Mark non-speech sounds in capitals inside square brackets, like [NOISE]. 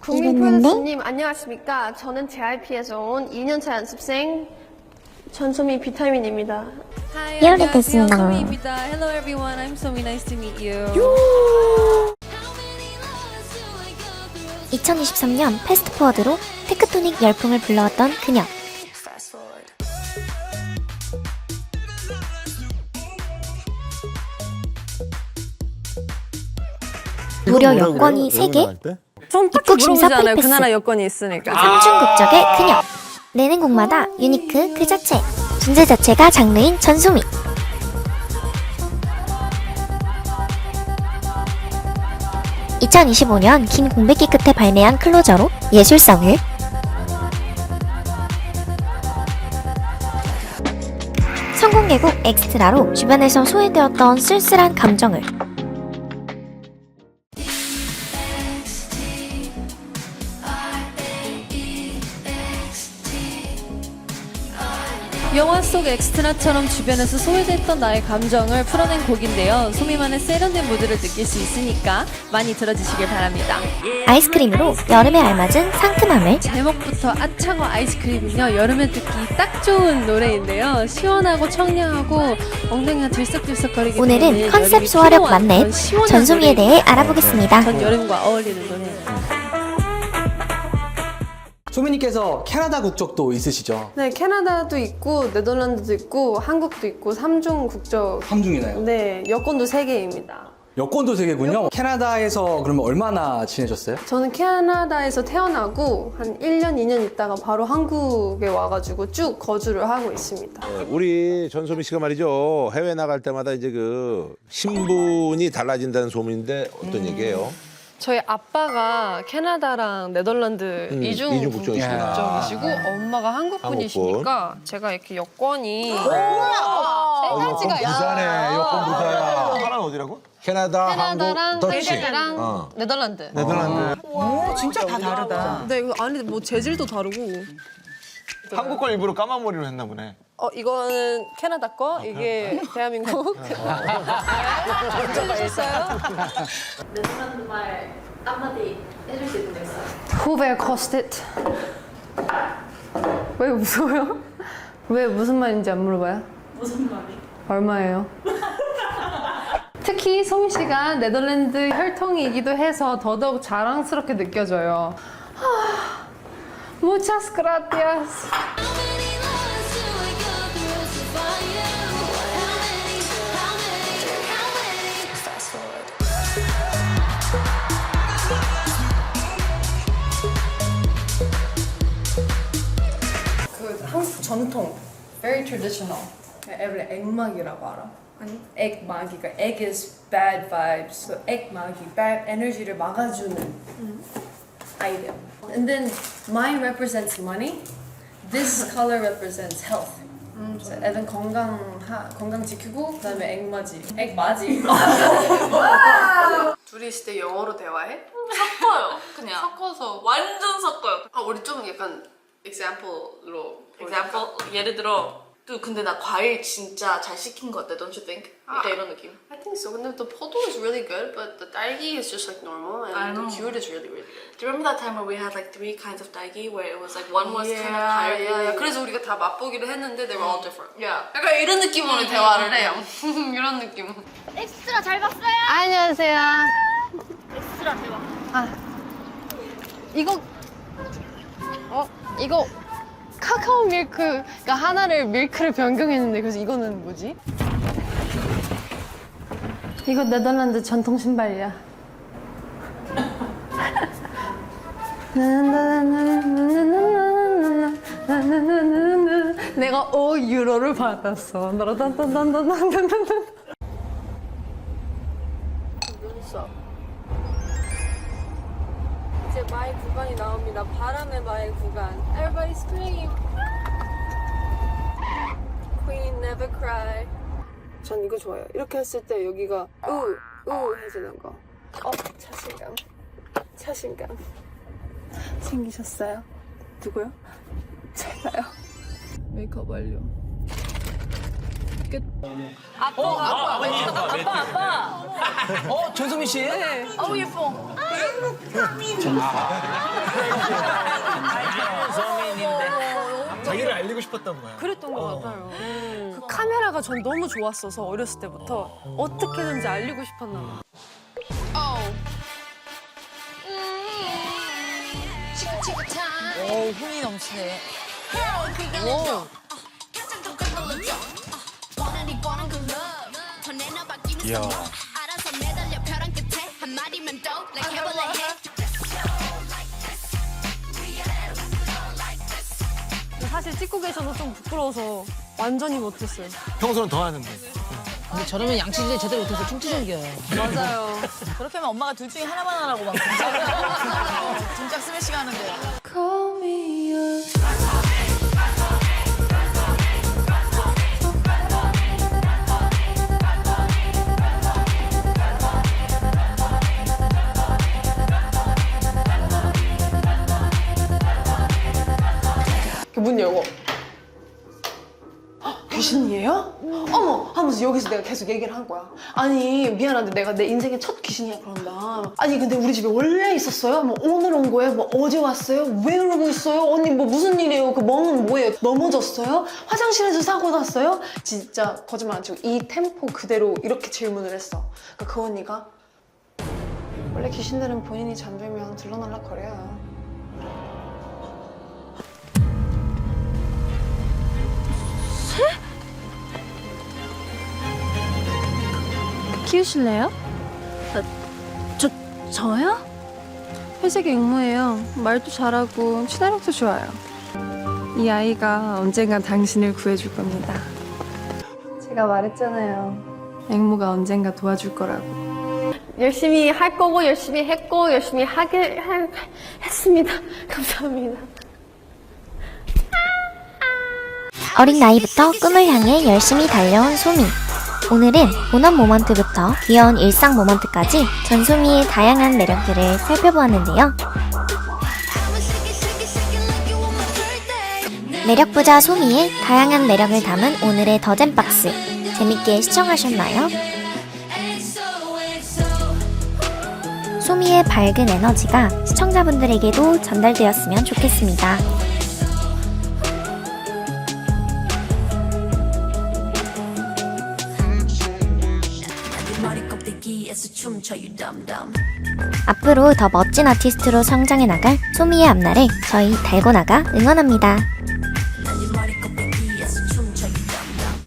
국민프로듀서님 안녕하십니까? 저는 JYP에서 온 2년차 연습생 전소미 비타민입니다. Hi, 안녕하세요. 됐습니다. 소미입니다. Hello everyone. I'm Somi. Nice to meet you. 2023년 패스트포워드로 테크토닉 열풍을 불러왔던 그녀. 무려 여권이 3개, 전 딱히 입국 심사 물어보지 않아요. 그 프리패스. 나라 여건이 있으니까. 삼중 국적의 그녀. 내는 곡마다 유니크 그 자체. 존재 자체가 장르인 전소미. (2025년) 긴 공백기 끝에 발매한 클로저로 예술성을 성공개곡 엑스트라로 주변에서 소외되었던 쓸쓸한 감정을 영화 속 엑스트라처럼 주변에서 소외됐던 나의 감정을 풀어낸 곡인데요. 소미만의 세련된 무드를 느낄 수 있으니까 많이 들어주시길 바랍니다. 아이스크림으로 여름에 알맞은 상큼함을 제목부터 아창어 아이스크림은요 여름에 듣기 딱 좋은 노래인데요 시원하고 청량하고 엉덩이가 들썩들썩거리게 오늘은 컨셉 소화력 만렙 전소미에 노래입니다. 대해 알아보겠습니다. 전 여름과 어울리는 노래 소미님께서 캐나다 국적도 있으시죠? 네, 캐나다도 있고 네덜란드도 있고 한국도 있고 삼중 국적. 삼중이나요? 네, 여권도 3개입니다. 여권도 세 개군요. 캐나다에서 그러면 얼마나 지내셨어요? 저는 캐나다에서 태어나고 한 1년, 2년 있다가 바로 한국에 와가지고 쭉 거주를 하고 있습니다. 네, 우리 전소미 씨가 말이죠 해외 나갈 때마다 이제 그 신분이 달라진다는 소문인데 어떤 얘기예요? 저희 아빠가 캐나다랑 네덜란드 음, 이중 이중 국적이시구나. 국적이시고 엄마가 한국 분이시니까 제가 이렇게 여권이 세 어, 가지가 부자네 여권 부자야. 하나는 어디라고? 캐나다, 캐나다랑 한국, 더치. 벨기에랑 어. 네덜란드. 네덜란드. 진짜 다 다르다. 네, 이거 안에 뭐 재질도 다르고. 한국 걸 일부러 까만 머리로 했나 보네. 어 이거는 캐나다 거, 이게 대한민국. 있어요? Hoeveel kost dit? 왜 무서워요? 왜 무슨 말인지 안 물어봐요? 무슨 말이? 얼마예요? 특히 소미 씨가 네덜란드 혈통이기도 해서 더더욱 자랑스럽게 느껴져요. 아, Muchas gracias. 그 한국 전통, very traditional. 에브리 액막이라고 알아? 아니? is bad vibes. 그 액막이 bad 에너지를 막아주는 아이템. And then mine represents money. This color represents health. 그래서 애는 건강 하, 건강 지키고 그다음에 액맞이. 액맞이. 둘이 있을 때 영어로 대화해? 섞어요 그냥 섞어서 완전 섞어요 아 우리 좀 약간 example로 example 예를 들어 또 근데 나 과일 진짜 잘 시킨 것 같아 don't you think? 약간 이런 느낌 I think so. 근데 the 포도 is really good, but the 딸기 is just like normal, I and the know. cured is really really good. Do you remember that time where we had like three kinds of 딸기 where it was like one was kind of yeah, higher yeah, yeah. 그래서 우리가 다 맛보기를 했는데 they were all different. yeah 약간 이런 느낌으로 대화를 해요. 이런 느낌. 엑스트라 잘 봤어요. 안녕하세요. 엑스트라 대박. 이거 어 이거 카카오 밀크가 하나를 밀크를 변경했는데 그래서 이거는 뭐지? 이거 네덜란드 전통 신발이야. [LAUGHS] 내가 5유로를 받았어. 나라단단단단단단. 눈썹. 이제 마의 구간이 나옵니다. 바람의 마의 구간. Everybody scream. Queen never cry. 전 이거 좋아요. 이렇게 했을 때 여기가 우, 우 해주는 거. 어, 자신감. 자신감. 생기셨어요? 누구요? [LAUGHS] 제가요. 메이크업 완료. 어 전소민 씨? 어우 예뻐. 자기를 알리고 싶었던 거야. 그랬던 것 같아요. 그 카메라가 전 너무 좋았어서 어렸을 때부터 어떻게든지 알리고 싶었나 봐. 오 흥이 넘치네. 이야. 사실 찍고 계셔서 좀 부끄러워서 완전히 못했어요. 평소는 더 하는데. 근데 저러면 양치질 제대로 못해서 충치 생겨요. 맞아요. 그렇게 하면 엄마가 둘 중에 하나만 하라고 막 등짝 [LAUGHS] 스매싱 하는데. 문 열고 헉, 귀신이에요? 어머 하면서 여기서 내가 계속 얘기를 한 거야 아니 미안한데 내가 내 인생의 첫 귀신이야 그런다 아니 근데 우리 집에 원래 있었어요? 뭐 오늘 온 거예요? 뭐 어제 왔어요? 왜 그러고 있어요? 언니 뭐 무슨 일이에요? 그 멍은 뭐예요? 넘어졌어요? 화장실에서 사고 났어요? 진짜 거짓말 안 치고 이 템포 그대로 이렇게 질문을 했어 그러니까 그 언니가 원래 귀신들은 본인이 잠들면 들러날라 거려요 키우실래요? 저, 저요? 회색 앵무예요. 말도 잘하고 친화력도 좋아요. 이 아이가 언젠간 당신을 구해줄 겁니다. 제가 말했잖아요. 앵무가 언젠가 도와줄 거라고. 열심히 할 거고 열심히 했고 열심히 하게 할- 했습니다. [LAUGHS] 감사합니다. 어린 나이부터 꿈을 향해 열심히 달려온 소미. 오늘은 본업 모먼트부터 귀여운 일상 모먼트까지 전소미의 다양한 매력들을 살펴보았는데요. 매력 부자 소미의 다양한 매력을 담은 오늘의 더젠박스. 재밌게 시청하셨나요? 소미의 밝은 에너지가 시청자분들에게도 전달되었으면 좋겠습니다. 앞으로 더 멋진 아티스트로 성장해 나갈 소미의 앞날을 저희 달고 나가 응원합니다.